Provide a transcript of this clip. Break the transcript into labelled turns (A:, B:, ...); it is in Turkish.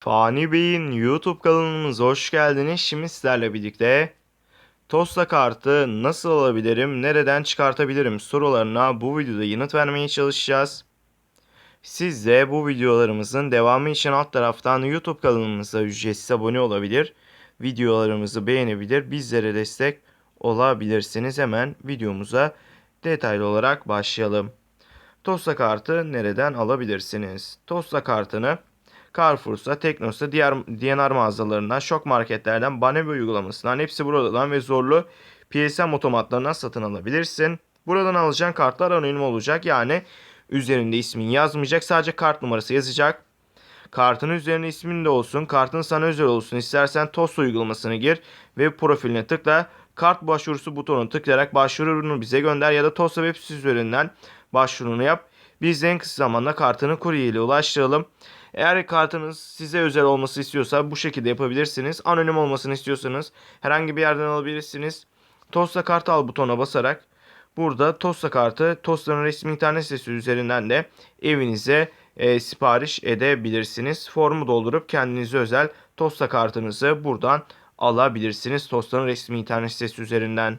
A: Fani Bey'in YouTube kanalımıza hoş geldiniz. Şimdi sizlerle birlikte Tosta kartı nasıl alabilirim, nereden çıkartabilirim sorularına bu videoda yanıt vermeye çalışacağız. Siz de bu videolarımızın devamı için alt taraftan YouTube kanalımıza ücretsiz abone olabilir, videolarımızı beğenebilir, bizlere destek olabilirsiniz. Hemen videomuza detaylı olarak başlayalım. Tosta kartı nereden alabilirsiniz? Tosta kartını Carrefour'sa, Teknos'ta, diğer DNR mağazalarından, şok marketlerden, Banevi uygulamasından hepsi buradan ve zorlu PSM otomatlarından satın alabilirsin. Buradan alacağın kartlar anonim olacak. Yani üzerinde ismin yazmayacak. Sadece kart numarası yazacak. Kartın üzerinde ismin de olsun. Kartın sana özel olsun. İstersen TOS uygulamasını gir ve profiline tıkla. Kart başvurusu butonunu tıklayarak başvurunu bize gönder ya da TOS web sitesi üzerinden başvurunu yap. Biz en kısa zamanda kartını kurye ile ulaştıralım. Eğer kartınız size özel olması istiyorsa bu şekilde yapabilirsiniz. Anonim olmasını istiyorsanız herhangi bir yerden alabilirsiniz. Tosta kart al butonuna basarak burada Tosta kartı Tosta'nın resmi internet sitesi üzerinden de evinize e, sipariş edebilirsiniz. Formu doldurup kendinize özel Tosta kartınızı buradan alabilirsiniz. Tosta'nın resmi internet sitesi üzerinden.